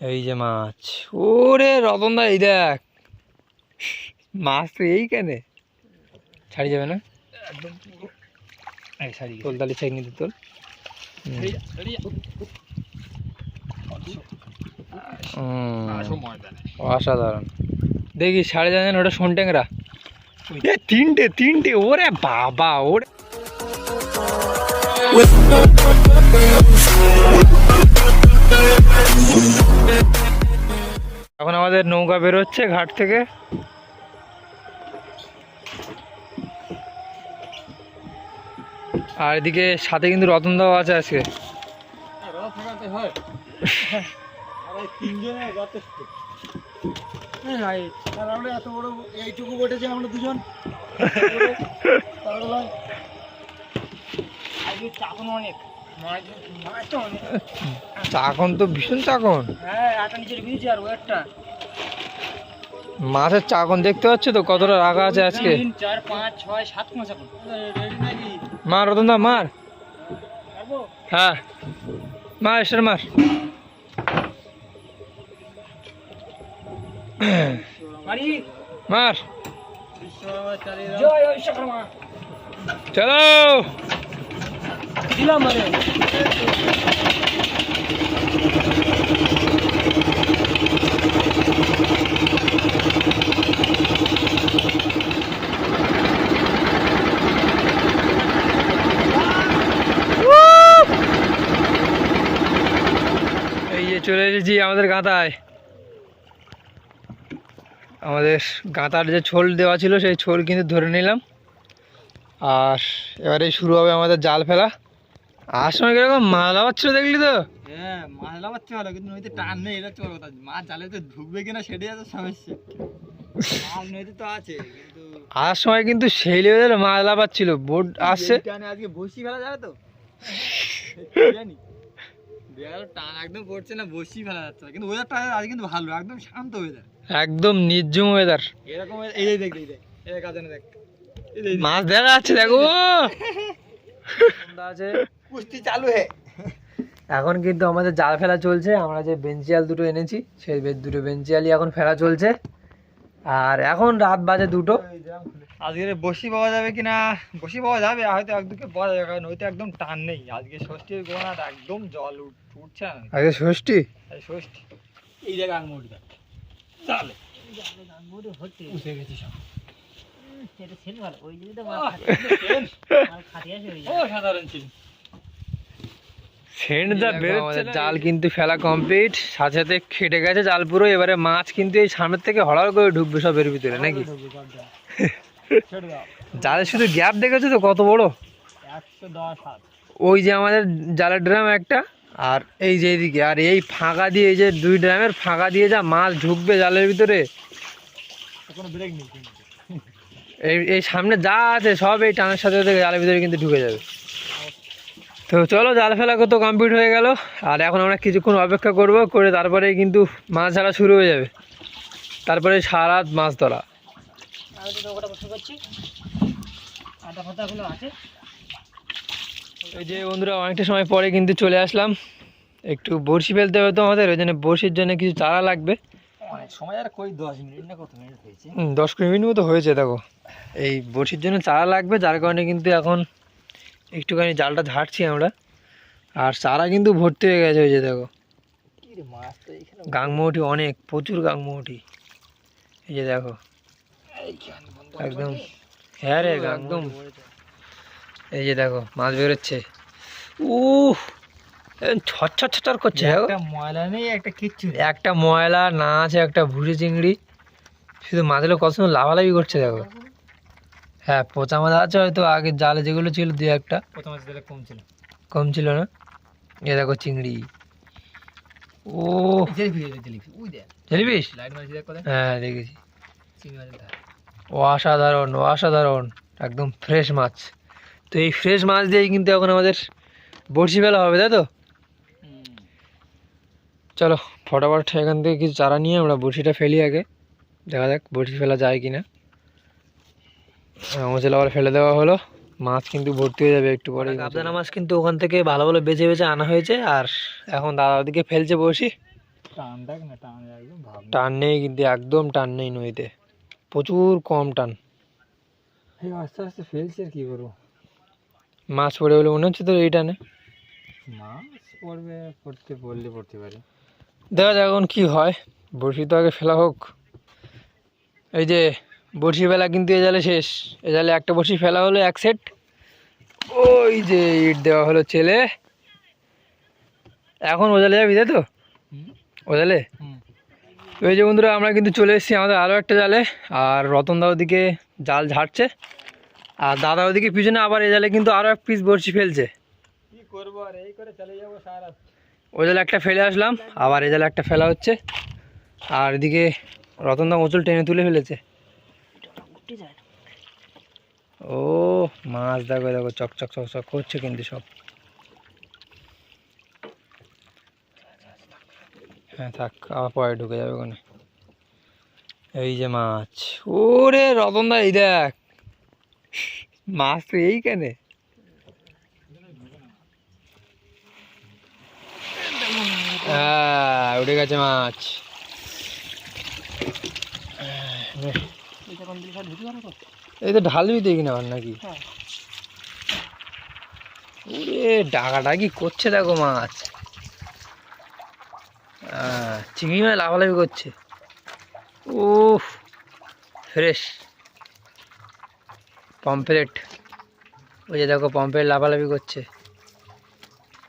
এই যে মাছ ওরে রতন দা এই দেখ মাছ তো এই এইখানে ছাড়ি যাবে না একদম পুরো তোল তালি চেক নিতে তোল অসাধারণ দেখি সাড়ে জানেন ওটা এ তিনটে তিনটে ওরে বাবা ওরে এখন আমাদের নৌকা বেরোচ্ছে ঘাট থেকে। আর এদিকে সাথে কিন্তু রতন দাও আছে আজকে। হয় অনেক। চাকন তো ভীষণ চাকন মাছের চাকন দেখতে পাচ্ছ তো কতটা রাখা আছে আজকে? মার রতন দা মার। হ্যাঁ। মার। মার। মার চলো। দিলাম মানে। চলে এসেছি আমাদের গাঁতায় আমাদের গাঁতার যে ছোল দেওয়া ছিল, সেই ছোল কিন্তু ধরে নিলাম। আর এবারে শুরু হবে আমাদের জাল ফেলা। আর সময় কীরকম দেখলি তো? হ্যাঁ মাছ ভালো কিন্তু নদীতে টান নেই এটা কথা। মাছ জালে তো ঢুকবে কিনা সেটাই এত সমস্যা। মাছ নদীতে তো আছে কিন্তু আর সময় কিন্তু সেই লেভেলের পাচ্ছিল বোট আসছে টানে আজকে বসি ফেলা যাবে তো? জানি। টান একদম পড়ছে না বসি ফেলা যাচ্ছে। কিন্তু ওয়েদারটা আজ কিন্তু ভালো একদম শান্ত ওয়েদার একদম নির্জম ওয়েদার এরকম weather- এই দেখ এই দেখ এই দেখ দেখ। এই দেখ, দেখ। মাছ দেখা যাচ্ছে দেখো। আছে। কুস্তি চালু হে। এখন কিন্তু আমাদের জাল ফেলা চলছে আমরা যে বেঞ্চিয়াল দুটো এনেছি সেই বে- দুটো বেঞ্চিয়ালই এখন ফেলা চলছে। আর এখন রাত বাজে দুটো। আজকে বসি পাওয়া যাবে কিনা? বসি পাওয়া যাবে হয়তো এক দুকে পাওয়া যাবে কারণ ওইটা একদম টান নেই। আজকে ষষ্ঠীর গোনা একদম জল উঠ- উঠছে না। আগে ষষ্ঠী? এই ষষ্ঠী। এই জায়গা আঙমুড়িটা চালে। উঠে গেছি সব। ও সাধারণ ছিল বেরোচ্ছে জাল কিন্তু ফেলা কমপ্লিট সাথে সাথে খেটে গেছে জাল পুরো এবারে মাছ কিন্তু এই সামনের থেকে হড়ার করে ঢুকবে সব এর ভিতরে নাকি? জালের শুধু গ্যাপ দেখেছ তো কত বড়? ওই যে আমাদের জালের ড্রাম একটা আর এই যে এইদিকে আর এই ফাঁকা দিয়ে এই যে দুই ড্রামের ফাঁকা দিয়ে যা মাছ ঢুকবে জালের ভিতরে। এই এই সামনে যা আছে সব এই টানের সাথে সাথে জালের ভিতরে কিন্তু ঢুকে যাবে। তো চলো জাল ফেলা কত কমপ্লিট হয়ে গেল। আর এখন আমরা কিছুক্ষণ অপেক্ষা করব করে তারপরে কিন্তু মাছ ধরা শুরু হয়ে যাবে। তারপরে সারা মাছ ধরা। এই যে বন্ধুরা অনেকটা সময় পরে কিন্তু চলে আসলাম। একটু বড়শি ফেলতে হবে তো আমাদের ওই জন্য বড়শির জন্য কিছু চারা লাগবে। সময় আর কই দশ মিনিট না কত মিনিট হয়েছে? হুম, দশ কুড়ি মিনিট মতো হয়েছে দেখো। এই বড়শির জন্য চারা লাগবে যার কারণে কিন্তু এখন একটুখানি জালটা ঝাড়ছি আমরা। আর চারা কিন্তু ভর্তি হয়ে গেছে ওই যে দেখো। গাংমৌটি অনেক প্রচুর গাংমৌটি এই যে দেখো। একদম। হ্যাঁ রে একদম। এই যে দেখো মাছ বেরোচ্ছে। উহ! ছচ্ছর ছচ্ছর করছে। একটা ময়লা নেই একটা কিচ্ছু একটা ময়লা না আছে একটা ভুসি চিংড়ি। শুধু মাছগুলো কত সময় লাভালাভি করছে দেখো। হ্যাঁ পচা মাছ আছে হয়তো আগে জালে যেগুলো ছিল দু একটা। প্রথম মাছ দিলে কম ছিল। কম ছিল না? এ দেখো চিংড়ি। ও। কোথায়। হ্যাঁ দেখেছি। ধার। অসাধারণ অসাধারণ। একদম ফ্রেশ মাছ। তো এই ফ্রেশ মাছ দিয়েই কিন্তু এখন আমাদের বড়শি ফেলা হবে তাই তো? চলো ফটাফট এখান থেকে কিছু চারা নিয়ে আমরা বড়শিটা ফেলি আগে। দেখা যাক বড়শি ফেলা যায় কি না মোচেলা আবার ফেলে দেওয়া হলো। মাছ কিন্তু ভর্তি হয়ে যাবে একটু পরে গাবদানা মাছ কিন্তু ওখান থেকে ভালো ভালো বেছে বেছে আনা হয়েছে আর এখন দাদা ওদিকে ফেলছে বড়শি। টান দেখ না টান একদম টান নেই কিন্তু একদম টান নেই নদীতে। প্রচুর কম টান। আস্তে আস্তে ফেলছে আর কি করব মাছ পড়ে বলে মনে হচ্ছে তো এই টানে। মাছ পড়বে পড়তে বললে পড়তে পারে। দেখা যাক এখন কি হয়। বড়শি তো আগে ফেলা হোক। এই যে বড়শি ফেলা কিন্তু এ জালে শেষ। এ জালে একটা বড়শি ফেলা হলো এক সেট ওই যে ইট দেওয়া হলো ছেলে। এখন ও জালে যাবি তাই তো? ও জালে? ওই যে বন্ধুরা আমরা কিন্তু চলে এসেছি আমাদের আরও একটা জালে। আর রতনদা ওদিকে জাল ঝাড়ছে। আর দাদা ওদিকে পিছনে আবার এ জালে কিন্তু আরও এক পিস বড়শি ফেলছে। কি করব আর এই করে চলে যাব সারা ও জালে একটা ফেলে আসলাম আবার এ জালে একটা ফেলা হচ্ছে। আর এদিকে রতনদা মোচল টেনে তুলে ফেলেছে। ও, মাছ দেখো দেখো, চক চক চক চক করছে কিন্তু সব। হ্যাঁ থাক, আবার পরে ঢুকে যাবে ওখানে। এই যে মাছ। ওরে রতনদা এই দেখ। মাছ তো এইখানে। হ্যাঁ উঠে গেছে মাছ। এই তো ঢালবি দেখি না আর নাকি? ওরে ডাকাডাকি করছে দেখো মাছ। চিংড়ি মাছ লাফালাফি করছে। ও ফ্রেশ পম্পলেট ওই যে দেখো পম্পলেট লাফালাফি করছে।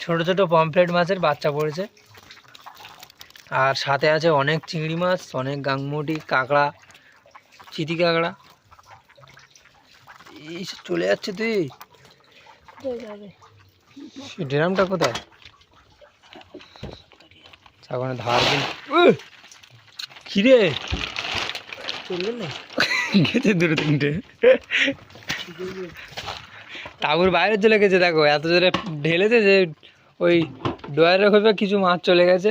ছোট ছোট পম্পলেট মাছের বাচ্চা পড়েছে। আর সাথে আছে অনেক চিংড়ি মাছ অনেক গাংমুটি কাঁকড়া চিতি কাঁকড়া চলে যাচ্ছে তুই। ড্রামটা কোথায়? সাগরে ধার দিন। চলবে না? গেছে দুটো তিনটে। টাকুর বাইরে চলে গেছে দেখো এত জোরে ঢেলেছে যে ওই ডয়ারের হয়ে কিছু মাছ চলে গেছে।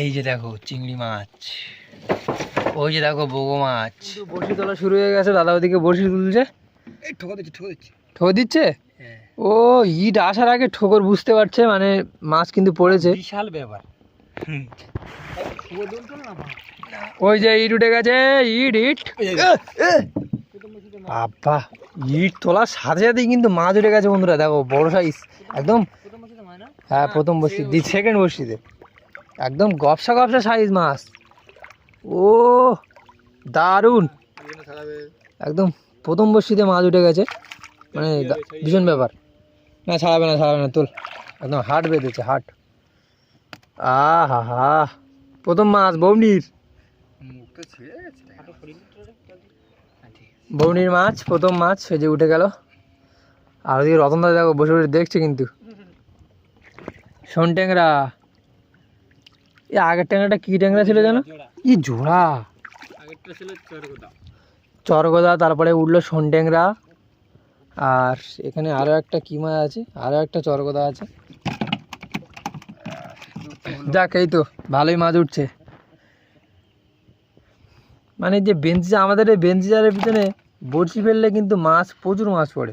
এই যে দেখো চিংড়ি মাছ। ওই যে দেখো বগো মাছ। বড়শি তোলা শুরু হয়ে গেছে দাদা ওদিকে বড়শি তুলছে। এই ঠোকা দিচ্ছে ঠোকা দিচ্ছে। ঠোকর দিচ্ছে? হ্যাঁ। ও ইট আসার আগে ঠোকর বুঝতে পারছে মানে মাছ কিন্তু পড়েছে। বিশাল ব্যাপার। ওই যে ইট উঠে গেছে ইট ইট। বাবা ইট তোলার সাথে সাথেই কিন্তু মাছ উঠে গেছে বন্ধুরা। দেখো বড় সাইজ একদম হ্যাঁ প্রথম বসি দি সেকেন্ড বসিতে একদম গপসা গপসা সাইজ মাছ। ও, দারুণ। একদম প্রথম বসিতে মাছ উঠে গেছে। মানে ভীষণ ব্যাপার। না, ছাড়াবে না ছাড়াবে না, তোল। একদম হাট বেঁধেছে, হাট। আহা, হা। প্রথম মাছ, বৌনির। বৌনির মাছ, প্রথম মাছ সে যে উঠে গেল। আর ওদিকে রতনদা দেখো বসে বসে দেখছে কিন্তু। শোন ট্যাংরা। এই আগের ট্যাংরাটা কি ট্যাংরা ছিল যেন ই জোড়া। আগেরটা ছিল চরগোদা। চরগদা তারপরে উঠল শোন ট্যাংরা আর এখানে আরও একটা কি মাছ আছে আরও একটা চরগদা আছে। যাক এই তো ভালোই মাছ উঠছে। মানে যে বেঞ্চি আমাদের এই বেঞ্চি জালের পিছনে বড়শি ফেললে কিন্তু মাছ প্রচুর মাছ পড়ে।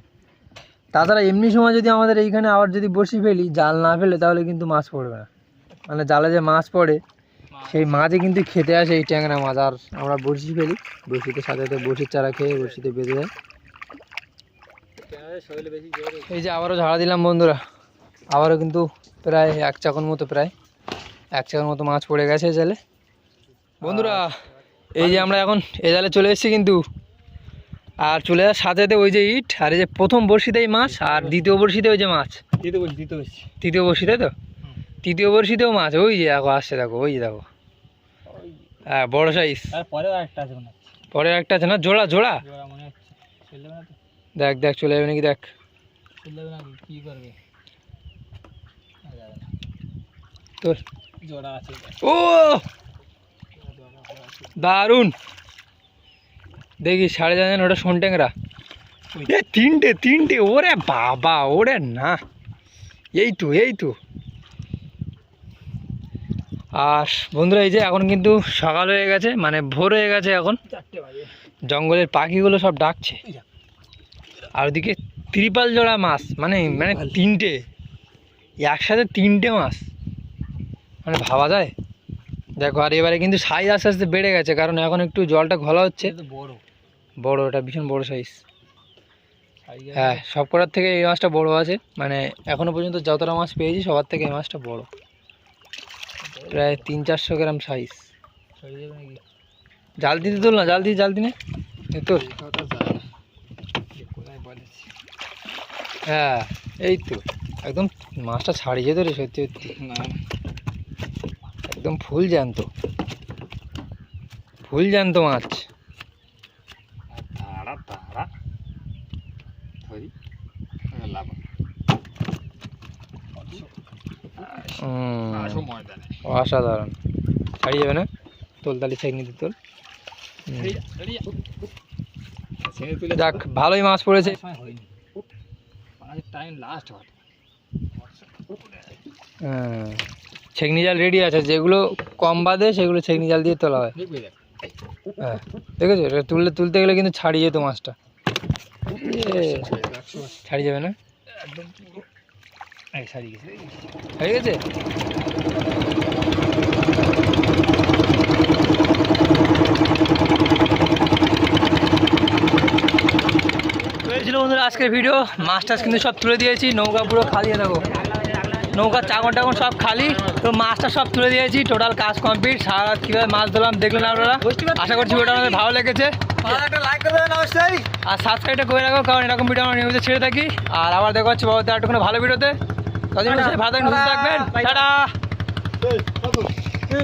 তাছাড়া এমনি সময় যদি আমাদের এইখানে আবার যদি বড়শি ফেলি জাল না ফেলে তাহলে কিন্তু মাছ পড়বে না। মানে জালে যে মাছ পড়ে সেই মাছই কিন্তু খেতে আসে এই ট্যাংরা মাছ। আর আমরা বড়শি ফেলি বড়শিতে সাথে সাথে বড়শির চারা খেয়ে বড়শিতে বেঁধে যায় এই যে আবারও ঝাড়া দিলাম বন্ধুরা আবারও কিন্তু প্রায় এক চাকর মতো প্রায় এক চাকর মতো মাছ পড়ে গেছে জালে। বন্ধুরা এই যে আমরা এখন এ জালে চলে এসেছি কিন্তু। আর চলে যাওয়ার সাথে সাথে ওই যে ইট আর এই যে প্রথম বড়শিতেই মাছ আর দ্বিতীয় বড়শিতে ওই যে মাছ। বলছি দিতে বলছি তৃতীয় বড়শিতে তো? তৃতীয় বড়শিতেও মাছ ওই যে দেখো আসছে দেখো ওই যে দেখো। হ্যাঁ বড় সাইজ তারপরেও একটা আছে পরে একটা আছে না? জোড়া জোড়া? দেখ দেখ চলে যাবে নাকি দেখ। তোর আছে। ও! দারুণ! দেখি সাড়ে জানেন ওটা শোন ট্যাংরা এ তিনটে তিনটে ওরে বাবা ওরে না। এই তো এই তো। আর বন্ধুরা এই যে এখন কিন্তু সকাল হয়ে গেছে মানে ভোর হয়ে গেছে এখন। চারটে জঙ্গলের পাখিগুলো সব ডাকছে। আর ওদিকে ত্রিপাল জোড়া মাছ মানে মানে তিনটে। একসাথে তিনটে মাছ। মানে ভাবা যায়? দেখো আর এবারে কিন্তু সাইজ আস্তে আস্তে বেড়ে গেছে কারণ এখন একটু জলটা ঘোলা হচ্ছে। বড়। বড় এটা ভীষণ বড় সাইজ হ্যাঁ সব কটার থেকে এই মাছটা বড় আছে। মানে এখনও পর্যন্ত যতটা মাছ পেয়েছি সবার থেকে এই মাছটা বড়। প্রায় তিন চারশো গ্রাম সাইজ জাল দিতে তোল না জাল দিয়ে জাল দিনে বলেছি হ্যাঁ এই তো। একদম মাছটা ছাড়িয়ে তো রে সত্যি সত্যি। একদম ফুল জ্যান্ত। ফুল জ্যান্ত মাছ। তাড়া অসাধারণ। ছাড়িয়ে যাবে না? তোল তালি ছেঁক নিতে তোল। যাক, ভালোই মাছ পড়েছে। হয়। ছেকনি জাল রেডি আছে। যেগুলো কম বাদে, সেগুলো ছেকনি জাল দিয়ে তোলা হয়। হ্যাঁ। দেখেছ? এটা তুললে, তুলতে গেলে কিন্তু ছাড়িয়ে যেত মাছটা। ছাড়িয়ে যাবে না? একদম গেছে বন্ধুরা আজকের ভিডিও মাছ টাছ কিন্তু সব তুলে দিয়েছি নৌকা পুরো খালি দেখো। নৌকার চাকর টাকর সব খালি তো মাছটা সব তুলে দিয়েছি টোটাল কাজ কমপ্লিট সারা রাত কীভাবে মাছ ধরলাম দেখলেন আপনারা। আশা করছি ভিডিওটা আমাদের ভালো লেগেছে। আর সাবস্ক্রাইবটা করে রাখো কারণ এরকম ভিডিও আমরা নিয়মিত ছেড়ে থাকি। আর আবার দেখা হচ্ছে বাবা একটু ভালো ভিডিওতে ততদিন ভালো থাকবেন টাটা এই, কত?